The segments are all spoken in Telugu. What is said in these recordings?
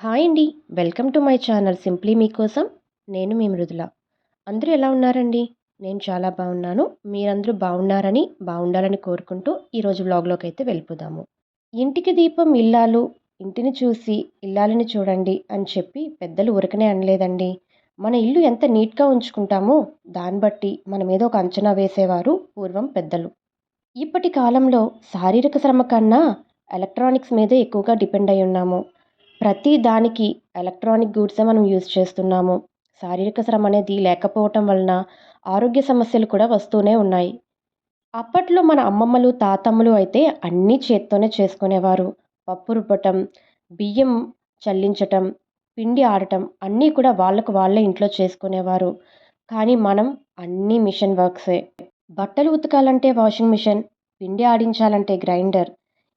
హాయ్ అండి. Welcome to my channel simply మీకోసం నేను మీ మృదుల. అందరూ ఎలా ఉన్నారండి? నేను చాలా బాగున్నాను. మీరందరూ బాగున్నారని బాగుండాలని కోరుకుంటూ ఈరోజు బ్లాగ్లోకి అయితే వెళ్ళిపోదాము. ఇంటికి దీపం ఇల్లాలు ఇంటిని చూసి ఇల్లాలని చూడండి అని చెప్పి పెద్దలు ఉరకనే అనలేదండి. మన ఇల్లు ఎంత నీట్గా ఉంచుకుంటామో దాన్ని బట్టి మన మీద ఒక అంచనా వేసేవారు పూర్వం పెద్దలు. ఇప్పటి కాలంలో శారీరక శ్రమ కన్నా ఎలక్ట్రానిక్స్ మీదే ఎక్కువగా డిపెండ్ అయి ఉన్నాము. ప్రతి దానికి ఎలక్ట్రానిక్ గూడ్సే మనం యూజ్ చేస్తున్నాము. శారీరక శ్రమ అనేది లేకపోవటం వలన ఆరోగ్య సమస్యలు కూడా వస్తూనే ఉన్నాయి. అప్పట్లో మన అమ్మమ్మలు తాతమ్మలు అయితే అన్నీ చేత్తోనే చేసుకునేవారు. పప్పు రుబ్బటం బియ్యం చల్లించటం పిండి ఆడటం అన్నీ కూడా వాళ్ళకు వాళ్ళే ఇంట్లో చేసుకునేవారు. కానీ మనం అన్నీ మిషన్ వర్క్సే. బట్టలు ఉతకాలంటే వాషింగ్ మిషన్ పిండి ఆడించాలంటే గ్రైండర్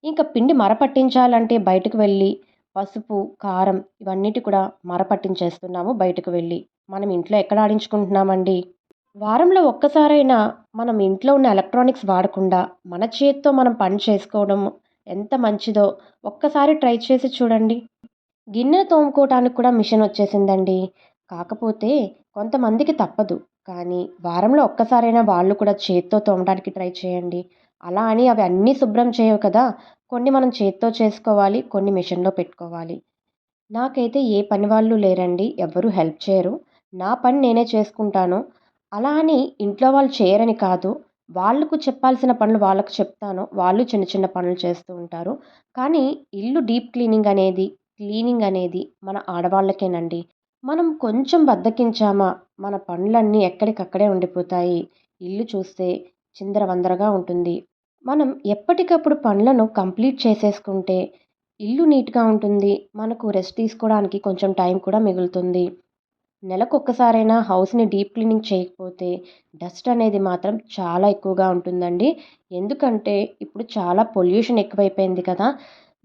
ఇంకా పిండి మరపట్టించాలంటే బయటకు వెళ్ళి పసుపు కారం ఇవన్నిటి కూడా మరపట్టించేస్తున్నాము బయటకు వెళ్ళి. మనం ఇంట్లో ఎక్కడ ఆడించుకుంటున్నామండి? వారంలో ఒక్కసారైనా మనం ఇంట్లో ఉన్న ఎలక్ట్రానిక్స్ వాడకుండా మన చేతితో మనం పని చేసుకోవడం ఎంత మంచిదో ఒక్కసారి ట్రై చేసి చూడండి. గిన్నె తోముకోవటానికి కూడా మిషన్ వచ్చేసిందండి. కాకపోతే కొంతమందికి తప్పదు. కానీ వారంలో ఒక్కసారైనా వాళ్ళు కూడా చేత్తో తోమడానికి ట్రై చేయండి. అలా అని అవి అన్నీ శుభ్రం చేయవు కదా. కొన్ని మనం చేత్తో చేసుకోవాలి కొన్ని మిషన్లో పెట్టుకోవాలి. నాకైతే ఏ పని వాళ్ళు లేరండి ఎవరు హెల్ప్ చేయరు. నా పని నేనే చేసుకుంటాను. అలా అని ఇంట్లో వాళ్ళు చేయరని కాదు. వాళ్ళకు చెప్పాల్సిన పనులు వాళ్ళకు చెప్తాను. వాళ్ళు చిన్న చిన్న పనులు చేస్తూ ఉంటారు. కానీ ఇల్లు డీప్ క్లీనింగ్ అనేది క్లీనింగ్ అనేది మన ఆడవాళ్ళకేనండి. మనం కొంచెం బద్దకించామా మన పనులన్నీ ఎక్కడికక్కడే ఉండిపోతాయి. ఇల్లు చూస్తే చిందరవందరగా ఉంటుంది. మనం ఎప్పటికప్పుడు పనులను కంప్లీట్ చేసేసుకుంటే ఇల్లు నీట్గా ఉంటుంది మనకు రెస్ట్ తీసుకోవడానికి కొంచెం టైం కూడా మిగులుతుంది. నెలకు ఒక్కసారైనా హౌస్ని డీప్ క్లీనింగ్ చేయకపోతే డస్ట్ అనేది మాత్రం చాలా ఎక్కువగా ఉంటుందండి. ఎందుకంటే ఇప్పుడు చాలా పొల్యూషన్ ఎక్కువైపోయింది కదా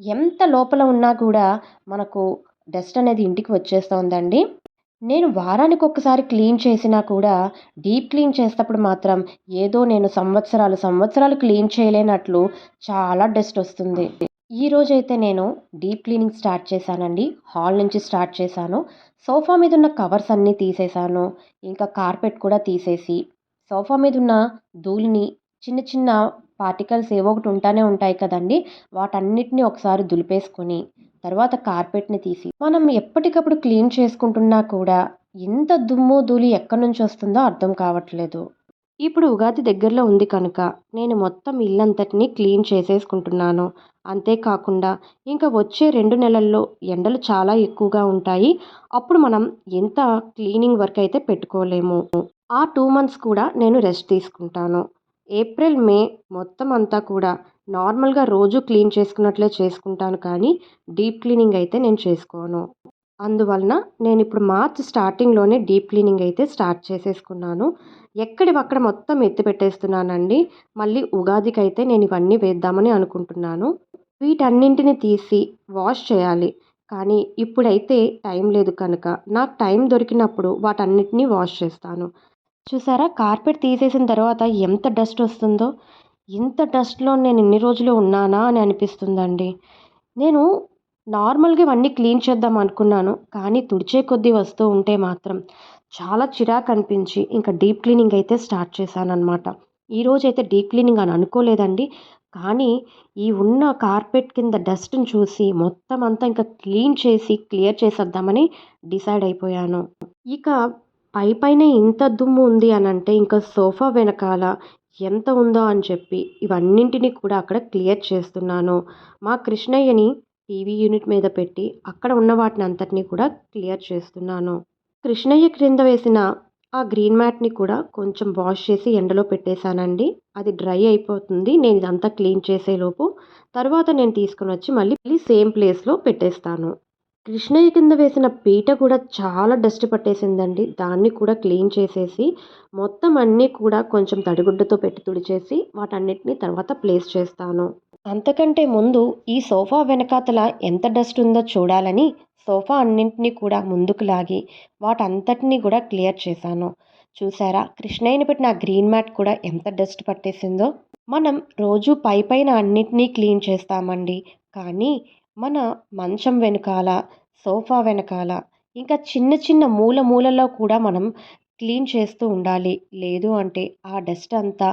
ఎంత లోపల ఉన్నా కూడా మనకు డస్ట్ అనేది ఇంటికి వచ్చేస్తోందండి. నేను వారానికి ఒక్కసారి క్లీన్ చేసినా కూడా డీప్ క్లీన్ చేసేటప్పుడు మాత్రం ఏదో నేను సంవత్సరాలు సంవత్సరాలు క్లీన్ చేయలేనట్లు చాలా డస్ట్ వస్తుంది. ఈ రోజైతే నేను డీప్ క్లీనింగ్ స్టార్ట్ చేశానండి. హాల్ నుంచి స్టార్ట్ చేశాను. సోఫా మీద ఉన్న కవర్స్ అన్నీ తీసేశాను. ఇంకా కార్పెట్ కూడా తీసేసి సోఫా మీద ఉన్న ధూళిని చిన్న చిన్న పార్టికల్స్ ఏవో ఒకటి ఉంటానే ఉంటాయి కదండి. వాటన్నిటిని ఒకసారి దులిపేసుకొని తర్వాత కార్పెట్ని తీసి మనం ఎప్పటికప్పుడు క్లీన్ చేసుకుంటున్నా కూడా ఎంత దుమ్ము ధూళి ఎక్కడి నుంచి వస్తుందో అర్థం కావట్లేదు. ఇప్పుడు ఉగాది దగ్గరలో ఉంది కనుక నేను మొత్తం ఇల్లంతటినీ క్లీన్ చేసేసుకుంటున్నాను. అంతేకాకుండా ఇంకా వచ్చే రెండు నెలల్లో ఎండలు చాలా ఎక్కువగా ఉంటాయి. అప్పుడు మనం ఎంత క్లీనింగ్ వర్క్ అయితే పెట్టుకోలేము. ఆ టూ మంత్స్ కూడా నేను రెస్ట్ తీసుకుంటాను. ఏప్రిల్ మే మొత్తం అంతా కూడా నార్మల్గా రోజు క్లీన్ చేసుకున్నట్లే చేసుకుంటాను కానీ డీప్ క్లీనింగ్ అయితే నేను చేసుకోను. అందువలన నేను ఇప్పుడు మార్చ్ స్టార్టింగ్లోనే డీప్ క్లీనింగ్ అయితే స్టార్ట్ చేసేసుకున్నాను. ఎక్కడివక్కడ మొత్తం ఎత్తి పెట్టేస్తున్నానండి? మళ్ళీ ఉగాదికి అయితే నేను ఇవన్నీ వేద్దామని అనుకుంటున్నాను. వీటన్నింటిని తీసి వాష్ చేయాలి. కానీ ఇప్పుడైతే టైం లేదు కనుక. నాకు టైం దొరికినప్పుడు వాటన్నిటినీ వాష్ చేస్తాను. చూసారా? కార్పెట్ తీసేసిన తర్వాత ఎంత డస్ట్ వస్తుందో? ఇంత డస్ట్లో నేను ఇన్ని రోజులు ఉన్నానా అని అనిపిస్తుందండి. నేను నార్మల్గా ఇవన్నీ క్లీన్ చేద్దాం అనుకున్నాను కానీ తుడిచే కొద్దీ వస్తూ ఉంటే మాత్రం చాలా చిరాకు అనిపించి ఇంకా డీప్ క్లీనింగ్ అయితే స్టార్ట్ చేశాను అనమాట ఈరోజు అయితే డీప్ క్లీనింగ్ అని అనుకోలేదండి కానీ ఈ ఉన్న కార్పెట్ కింద డస్ట్ని చూసి మొత్తం అంతా ఇంకా క్లీన్ చేసి క్లియర్ చేసేద్దామని డిసైడ్ అయిపోయాను. ఇక పై పైన ఇంత దుమ్ము ఉంది అని అంటే ఇంకా సోఫా వెనకాల ఎంత ఉందో అని చెప్పి ఇవన్నింటినీ కూడా అక్కడ క్లియర్ చేస్తున్నాను. మా కృష్ణయ్యని టీవీ యూనిట్ మీద పెట్టి అక్కడ ఉన్న వాటిని అంతటినీ కూడా క్లియర్ చేస్తున్నాను. కృష్ణయ్య క్రింద వేసిన ఆ గ్రీన్ మ్యాట్ని కూడా కొంచెం వాష్ చేసి ఎండలో పెట్టేశానండి. అది డ్రై అయిపోతుంది. నేను ఇదంతా క్లీన్ చేసేలోపు తర్వాత నేను తీసుకుని వచ్చి మళ్ళీ మళ్ళీ సేమ్ ప్లేస్లో పెట్టేస్తాను. కృష్ణయ్య కింద వేసిన పీట కూడా చాలా డస్ట్ పట్టేసిందండి. దాన్ని కూడా క్లీన్ చేసేసి మొత్తం అన్నీ కూడా కొంచెం తడిగుడ్డతో పెట్టి తుడిచేసి వాటన్నిటిని తర్వాత ప్లేస్ చేస్తాను. అంతకంటే ముందు ఈ సోఫా వెనకాతల ఎంత డస్ట్ ఉందో చూడాలని సోఫా అన్నింటినీ కూడా ముందుకు లాగి వాటంతటినీ కూడా క్లియర్ చేశాను. చూసారా కృష్ణయ్యని పెట్టిన గ్రీన్ మ్యాట్ కూడా ఎంత డస్ట్ పట్టేసిందో. మనం రోజు పై పైన అన్నిటినీ క్లీన్ చేస్తామండి. కానీ మన మంచం వెనకాల సోఫా వెనకాల ఇంకా చిన్న చిన్న మూల మూలలో కూడా మనం క్లీన్ చేస్తూ ఉండాలి. లేదు అంటే ఆ డస్ట్ అంతా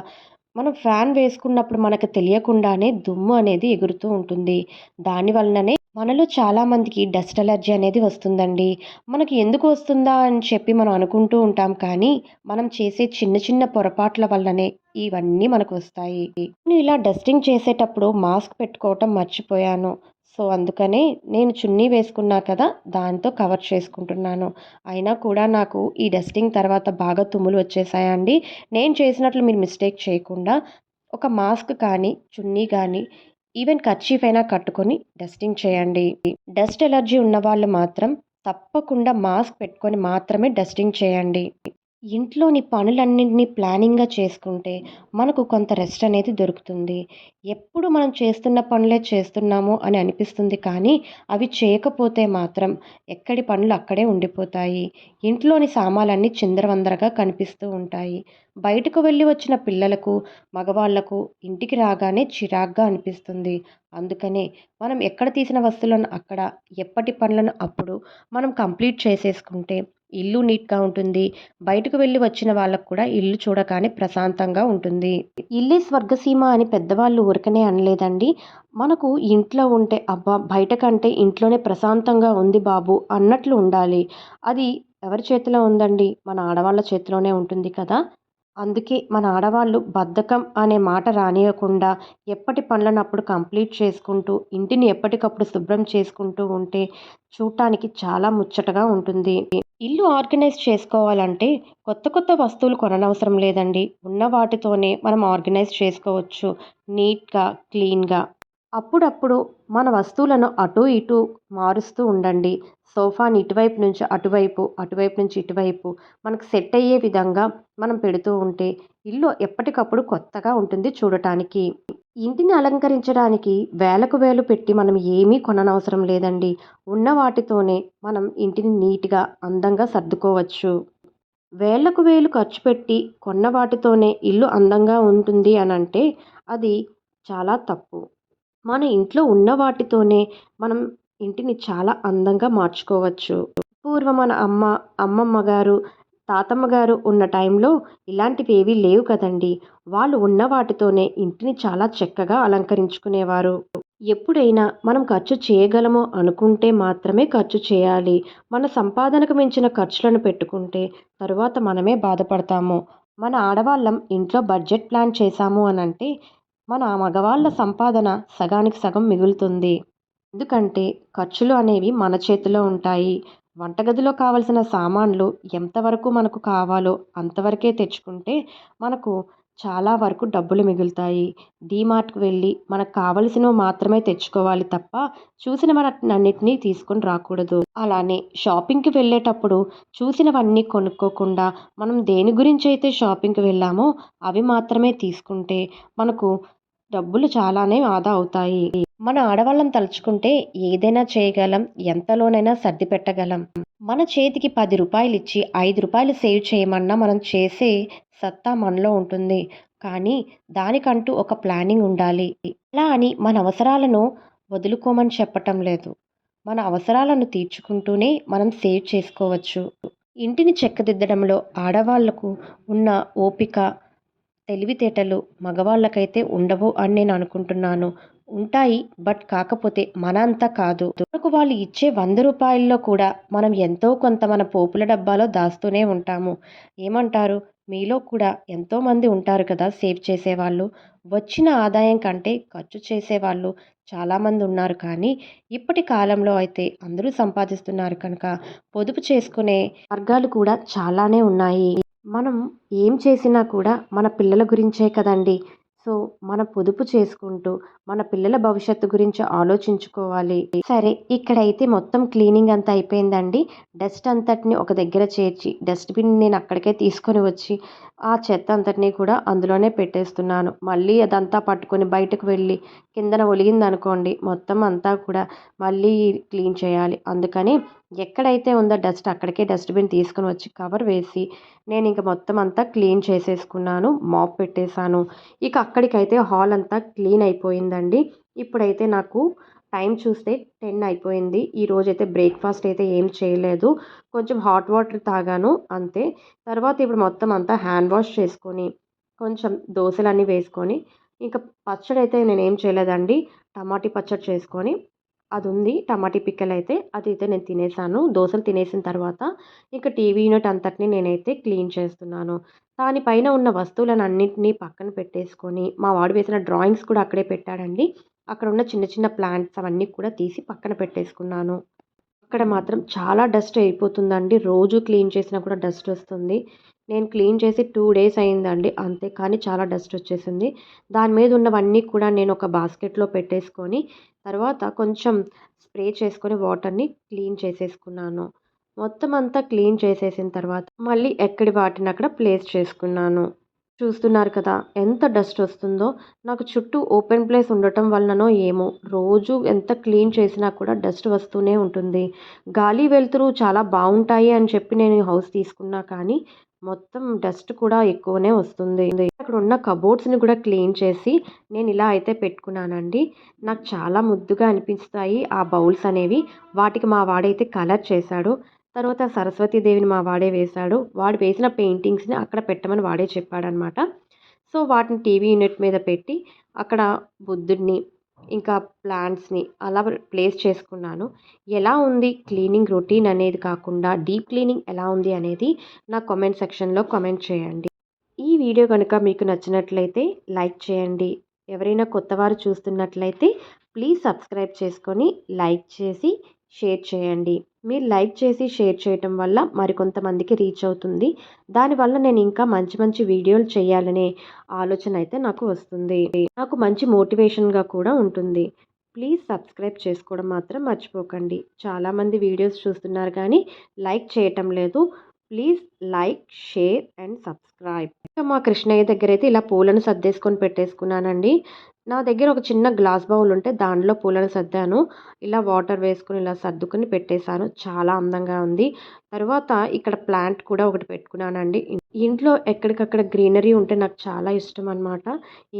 మనం ఫ్యాన్ వేసుకున్నప్పుడు మనకు తెలియకుండానే దుమ్ము అనేది ఎగురుతూ ఉంటుంది. దాని వలననే మనలో చాలామందికి డస్ట్ అలర్జీ అనేది వస్తుందండి. మనకి ఎందుకు వస్తుందా అని చెప్పి మనం అనుకుంటూ ఉంటాం కానీ మనం చేసే చిన్న చిన్న పొరపాట్ల వల్లనే ఇవన్నీ మనకు వస్తాయి. నేను ఇలా డస్టింగ్ చేసేటప్పుడు మాస్క్ పెట్టుకోవటం మర్చిపోయాను. సో అందుకనే నేను చున్నీ వేసుకున్నా కదా దాంతో కవర్ చేసుకుంటున్నాను. అయినా కూడా నాకు ఈ డస్టింగ్ తర్వాత బాగా తుమ్ములు వచ్చేసాయండి నేను చేసినట్లు మీరు మిస్టేక్ చేయకుండా ఒక మాస్క్ కానీ చున్నీ కానీ ఈవెన్ కర్చీఫ్ అయినా కట్టుకొని డస్టింగ్ చేయండి. డస్ట్ ఎలర్జీ ఉన్న వాళ్ళు మాత్రం తప్పకుండా మాస్క్ పెట్టుకొని మాత్రమే డస్టింగ్ చేయండి. ఇంట్లోని పనులన్నింటినీ ప్లానింగ్గా చేసుకుంటే మనకు కొంత రెస్ట్ అనేది దొరుకుతుంది. ఎప్పుడు మనం చేస్తున్న పనులే చేస్తున్నాము అని అనిపిస్తుంది కానీ అవి చేయకపోతే మాత్రం ఎక్కడి పనులు అక్కడే ఉండిపోతాయి. ఇంట్లోని సామాన్లన్నీ చిందరవందరగా కనిపిస్తూ ఉంటాయి. బయటకు వెళ్ళి వచ్చిన పిల్లలకు మగవాళ్ళకు ఇంటికి రాగానే చిరాగ్గా అనిపిస్తుంది. అందుకనే మనం ఎక్కడ తీసిన వస్తువులను అక్కడ ఎప్పటి పనులను అప్పుడు మనం కంప్లీట్ చేసేసుకుంటే ఇల్లు నీట్గా ఉంటుంది. బయటకు వెళ్ళి వచ్చిన వాళ్ళకు కూడా ఇల్లు చూడగానే ప్రశాంతంగా ఉంటుంది. ఇల్లే స్వర్గసీమ అని పెద్దవాళ్ళు ఊరికనే అనలేదండి. మనకు ఇంట్లో ఉంటే అబ్బా బయట కంటే ఇంట్లోనే ప్రశాంతంగా ఉంది బాబు అన్నట్లు ఉండాలి. అది ఎవరి చేతిలో ఉందండి? మన ఆడవాళ్ళ చేతిలోనే ఉంటుంది కదా. అందుకే మన ఆడవాళ్ళు బద్ధకం అనే మాట రానియకుండా ఎప్పటి పనులను అప్పుడు కంప్లీట్ చేసుకుంటూ ఇంటిని ఎప్పటికప్పుడు శుభ్రం చేసుకుంటూ ఉంటే చూడటానికి చాలా ముచ్చటగా ఉంటుంది. ఇల్లు ఆర్గనైజ్ చేసుకోవాలంటే కొత్త కొత్త వస్తువులు కొననవసరం లేదండి. ఉన్న వాటితోనే మనం ఆర్గనైజ్ చేసుకోవచ్చు. నీట్గా క్లీన్గా. అప్పుడప్పుడు మన వస్తువులను అటు ఇటు మారుస్తూ ఉండండి. సోఫాని ఇటువైపు నుంచి అటువైపు అటువైపు నుంచి ఇటువైపు మనకు సెట్ అయ్యే విధంగా మనం పెడుతూ ఉంటే ఇల్లు ఎప్పటికప్పుడు కొత్తగా ఉంటుంది చూడటానికి. ఇంటిని అలంకరించడానికి వేలకు వేలు పెట్టి మనం ఏమీ కొననవసరం లేదండి. ఉన్న వాటితోనే మనం ఇంటిని నీట్గా అందంగా సర్దుకోవచ్చు. వేలకు వేలు ఖర్చు పెట్టి కొన్న వాటితోనే ఇల్లు అందంగా ఉంటుంది అని అంటే అది చాలా తప్పు. మన ఇంట్లో ఉన్న వాటితోనే మనం ఇంటిని చాలా అందంగా మార్చుకోవచ్చు. పూర్వం మన అమ్మ అమ్మమ్మ గారు తాతమ్మ గారు ఉన్న టైంలో ఇలాంటివి ఏవీ లేవు కదండి. వాళ్ళు ఉన్న వాటితోనే ఇంటిని చాలా చక్కగా అలంకరించుకునేవారు. ఎప్పుడైనా మనం ఖర్చు చేయగలమో అనుకుంటే మాత్రమే ఖర్చు చేయాలి. మన సంపాదనకు మించిన ఖర్చులను పెట్టుకుంటే తరువాత మనమే బాధపడతాము. మన ఆడవాళ్ళం ఇంట్లో బడ్జెట్ ప్లాన్ చేశాము అని అంటే మన మగవాళ్ళ సంపాదన సగానికి సగం మిగులుతుంది. ఎందుకంటే ఖర్చులు అనేవి మన చేతిలో ఉంటాయి. వంటగదిలో కావలసిన సామాన్లు ఎంతవరకు మనకు కావాలో అంతవరకే తెచ్చుకుంటే మనకు చాలా వరకు డబ్బులు మిగులుతాయి. డీమార్ట్కి వెళ్ళి మనకు కావలసినవి మాత్రమే తెచ్చుకోవాలి తప్ప చూసిన అన్నిటినీ తీసుకొని రాకూడదు. అలానే షాపింగ్కి వెళ్ళేటప్పుడు చూసినవన్నీ కొనుక్కోకుండా మనం దేని గురించి అయితే షాపింగ్కి వెళ్ళామో అవి మాత్రమే తీసుకుంటే మనకు డబ్బులు చాలానే ఆదా అవుతాయి. మన ఆడవాళ్ళం తలుచుకుంటే ఏదైనా చేయగలం ఎంతలోనైనా సర్ది పెట్టగలం. మన చేతికి పది రూపాయలు ఇచ్చి ఐదు రూపాయలు సేవ్ చేయమన్నా మనం చేసే సత్తా మనలో ఉంటుంది. కానీ దానికంటూ ఒక ప్లానింగ్ ఉండాలి. అలా అని మన అవసరాలను వదులుకోమని చెప్పటం లేదు. మన అవసరాలను తీర్చుకుంటూనే మనం సేవ్ చేసుకోవచ్చు. ఇంటిని చెక్కదిద్దడంలో ఆడవాళ్ళకు ఉన్న ఓపిక తెలివితేటలు మగవాళ్ళకైతే ఉండవు అని నేను అనుకుంటున్నాను. ఉంటాయి బట్ కాకపోతే మన అంతా కాదు. మనకు వాళ్ళు ఇచ్చే వంద రూపాయల్లో కూడా మనం ఎంతో కొంత మన పోపుల డబ్బాలో దాస్తూనే ఉంటాము. ఏమంటారు? మీలో కూడా ఎంతోమంది ఉంటారు కదా సేవ్ చేసేవాళ్ళు. వచ్చిన ఆదాయం కంటే ఖర్చు చేసేవాళ్ళు చాలామంది ఉన్నారు. కానీ ఇప్పటి కాలంలో అయితే అందరూ సంపాదిస్తున్నారు కనుక పొదుపు చేసుకునే మార్గాలు కూడా చాలానే ఉన్నాయి. మనం ఏం చేసినా కూడా మన పిల్లల గురించే కదండి. సో మన పొదుపు చేసుకుంటూ మన పిల్లల భవిష్యత్తు గురించి ఆలోచించుకోవాలి. సరే ఇక్కడైతే మొత్తం క్లీనింగ్ అంతా అయిపోయిందండి. డస్ట్ అంతటిని ఒక దగ్గర చేర్చి డస్ట్బిన్ నేను అక్కడికే తీసుకొని వచ్చి ఆ చెత్త అంతటిని కూడా అందులోనే పెట్టేస్తున్నాను. మళ్ళీ అదంతా పట్టుకొని బయటకు వెళ్ళి కిందన ఒలిగిందనుకోండి మొత్తం అంతా కూడా మళ్ళీ క్లీన్ చేయాలి. అందుకని ఎక్కడైతే ఉందో డస్ట్ అక్కడికే డస్ట్బిన్ తీసుకొని వచ్చి కవర్ వేసి నేను ఇంక మొత్తం అంతా క్లీన్ చేసేసుకున్నాను మాప్ పెట్టేశాను. ఇక అక్కడికైతే హాల్ అంతా క్లీన్ అయిపోయింది అయిపోయిందండి ఇప్పుడైతే నాకు టైం చూస్తే టెన్ అయిపోయింది. ఈరోజైతే బ్రేక్ఫాస్ట్ అయితే ఏం చేయలేదు. కొంచెం హాట్ వాటర్ తాగాను అంతే. తర్వాత ఇప్పుడు మొత్తం అంతా హ్యాండ్ వాష్ చేసుకొని కొంచెం దోశలన్నీ వేసుకొని ఇంకా పచ్చడి అయితే నేనేం చేయలేదండి. టమాటీ పచ్చడి చేసుకొని అది ఉంది టమాటీ పిక్కలు అయితే అది అయితే నేను తినేసాను. దోశలు తినేసిన తర్వాత ఇంకా టీవీ యూనిట్ అంతటిని నేనైతే క్లీన్ చేస్తున్నాను. దానిపైన ఉన్న వస్తువులను అన్నింటినీ పక్కన పెట్టేసుకొని మా వాడు వేసిన డ్రాయింగ్స్ కూడా అక్కడే పెట్టాడండి. అక్కడ ఉన్న చిన్న చిన్న ప్లాంట్స్ అవన్నీ కూడా తీసి పక్కన పెట్టేసుకున్నాను. అక్కడ మాత్రం చాలా డస్ట్ అయిపోతుందండి. రోజు క్లీన్ చేసినా కూడా డస్ట్ వస్తుంది. నేను క్లీన్ చేసి టూ డేస్ అయిందండి అంతే. కానీ చాలా డస్ట్ వచ్చేసింది. దాని మీద ఉన్నవన్నీ కూడా నేను ఒక బాస్కెట్లో పెట్టేసుకొని తర్వాత కొంచెం స్ప్రే చేసుకొని వాటర్ని క్లీన్ చేసేసుకున్నాను. మొత్తం అంతా క్లీన్ చేసేసిన తర్వాత మళ్ళీ ఎక్కడి వాటిని అక్కడ ప్లేస్ చేసుకున్నాను. చూస్తున్నారు కదా ఎంత డస్ట్ వస్తుందో. నాకు చుట్టూ ఓపెన్ ప్లేస్ ఉండటం వలననో ఏమో. రోజు ఎంత క్లీన్ చేసినా కూడా డస్ట్ వస్తూనే ఉంటుంది. గాలి వెలుతురు చాలా బాగుంటాయి అని చెప్పి నేను హౌస్ తీసుకున్నా కానీ మొత్తం డస్ట్ కూడా ఎక్కువనే వస్తుంది. అక్కడ ఉన్న కబోర్డ్స్ని కూడా క్లీన్ చేసి నేను ఇలా అయితే పెట్టుకున్నానండి. నాకు చాలా ముద్దుగా అనిపిస్తాయి ఆ బౌల్స్ అనేవి. వాటికి మా వాడైతే కలర్ చేశాడు. తర్వాత సరస్వతీదేవిని మా వాడే వేశాడు. వాడు వేసిన పెయింటింగ్స్ని అక్కడ పెట్టమని వాడే చెప్పాడనమాట. సో వాటిని టీవీ యూనిట్ మీద పెట్టి అక్కడ బుద్ధుడిని ఇంకా ప్లాంట్స్ని అలా ప్లేస్ చేసుకున్నాను. ఎలా ఉంది క్లీనింగ్ రొటీన్ అనేది కాకుండా డీప్ క్లీనింగ్ ఎలా ఉంది అనేది నా కామెంట్ సెక్షన్లో కామెంట్ చేయండి. ఈ వీడియో కనుక మీకు నచ్చినట్లయితే లైక్ చేయండి. ఎవరైనా కొత్తవారు చూస్తున్నట్లయితే ప్లీజ్ సబ్స్క్రైబ్ చేసుకొని లైక్ చేసి షేర్ చేయండి. మీరు లైక్ చేసి షేర్ చేయటం వల్ల మరికొంతమందికి రీచ్ అవుతుంది. దానివల్ల నేను ఇంకా మంచి మంచి వీడియోలు చేయాలనే ఆలోచన అయితే నాకు వస్తుంది. నాకు మంచి మోటివేషన్గా కూడా ఉంటుంది. ప్లీజ్ సబ్స్క్రైబ్ చేసుకోవడం మాత్రం మర్చిపోకండి. చాలామంది వీడియోస్ చూస్తున్నారు కానీ లైక్ చేయటం లేదు. Please like share and subscribe. మా కృష్ణయ్య దగ్గర అయితే ఇలా పూలను సర్దేసుకొని పెట్టేసుకున్నానండి. నా దగ్గర ఒక చిన్న గ్లాస్ బౌల్ ఉంటే దాంట్లో పూలను సర్దాను. ఇలా వాటర్ వేసుకుని ఇలా సర్దుకుని పెట్టేశాను. చాలా అందంగా ఉంది. తర్వాత ఇక్కడ ప్లాంట్ కూడా ఒకటి పెట్టుకున్నానండి. ఇంట్లో ఎక్కడికక్కడ గ్రీనరీ ఉంటే నాకు చాలా ఇష్టం అనమాట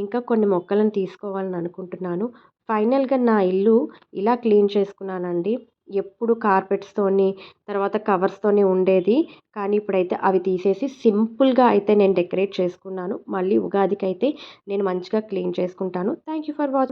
ఇంకా కొన్ని మొక్కలను తీసుకోవాలని అనుకుంటున్నాను. ఫైనల్గా నా ఇల్లు ఇలా క్లీన్ చేసుకున్నానండి. ఎప్పుడు కార్పెట్స్తోని తర్వాత కవర్స్తోనే ఉండేది. కానీ ఇప్పుడైతే అవి తీసేసి సింపుల్గా అయితే నేను డెకరేట్ చేసుకున్నాను. మళ్ళీ ఉగాదికి అయితే నేను మంచిగా క్లీన్ చేసుకుంటాను. Thank you for watching